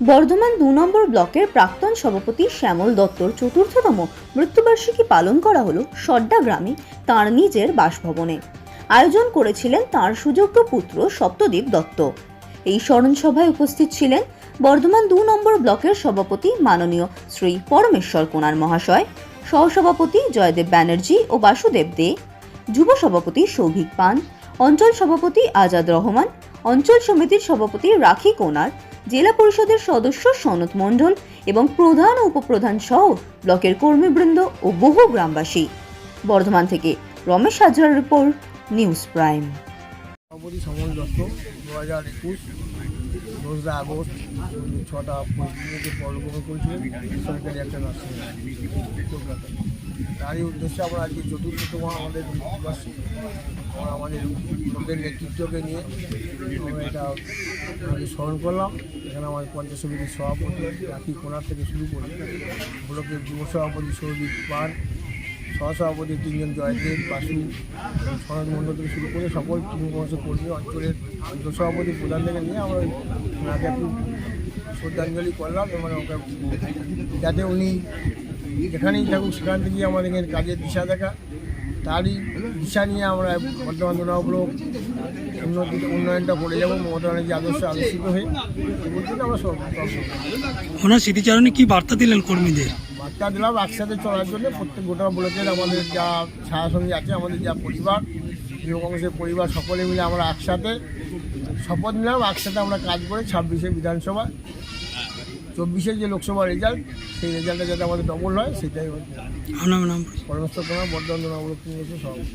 বর্ধমান দু নম্বর ব্লকের প্রাক্তন সভাপতি শ্যামল দত্তর চতুর্থতম মৃত্যুবার্ষিকী পালন করা হলো সড্ডা গ্রামে তাঁর নিজের বাসভবনে। আয়োজন করেছিলেন তাঁর সুযোগ্য পুত্র সপ্তদ্বীপ দত্ত। এই স্মরণসভায় উপস্থিত ছিলেন বর্ধমান দু নম্বর ব্লকের সভাপতি মাননীয় শ্রী পরমেশ্বর কোনার মহাশয়, সহসভাপতি জয়দেব ব্যানার্জি ও বাসুদেব দে, যুব সভাপতি সৌভিক পান, অঞ্চল সভাপতি আজাদ রহমান, অঞ্চল সমিতির সভাপতি রাখি কোনার জেলা পরিষদের সদস্য সনত মণ্ডল এবং প্রধান উপপ্রধান সহ ব্লকের কর্মীবৃন্দ ও বহু গ্রামবাসী। বর্ধমান থেকে রমেশ হাজরার রিপোর্ট, নিউজ প্রাইম। হাজার দোসরা আগস্ট, ছটা করেছিলেন। সরকারি একটা তারই উদ্দেশ্যে আমরা আজকে চতুর্থতম আমাদের মৃত্যুবার্ষিকী আমাদের লোকের নেতৃত্বকে নিয়ে এটা স্মরণ করলাম। এখানে আমাদের পঞ্চায়েত সমিতির সভাপতি রাখি কোনার থেকে শুরু করে ব্লকের যুব সভাপতি সৌদীপ পান সহসভাপতি তিনজন জয়দেব বাসু, সনদ মণ্ডল থেকে শুরু করে সকল তৃণমূল কর্মী অঞ্চলের অঞ্চল সভাপতি প্রধান থেকে নিয়ে আমরা ওনাকে একটু শ্রদ্ধাঞ্জলি করলাম এবং ওকে যাতে উনি যেখানেই থাকুক সেখান থেকেই আমাদেরকে কাজের দিশা দেখা। তারই দিশা নিয়ে আমরা বর্তমান দুর্গাপুর উন্নতি উন্নয়নটা করে যাব মমতা ব্যানার্জি আদর্শ আদর্শিত হয়ে। আমরা সব- ওনার স্মৃতিচারণে কি বার্তা দিলেন কর্মীদের? বার্তা দিলাম একসাথে চলার জন্য প্রত্যেক গোটা ব্লকের আমাদের যা ছায়াসঙ্গী আছে আমাদের যা পরিবার যুব কংগ্রেসের পরিবার সকলে মিলে আমরা একসাথে শপথ নিলাম একসাথে আমরা কাজ করে ছাব্বিশে বিধানসভা চব্বিশের যে লোকসভা রেজাল্ট সেই রেজাল্টটা যাতে আমাদের ডবল হয় সেটাই পরমেশ্বর কুমার বর্ধমান সভাপতি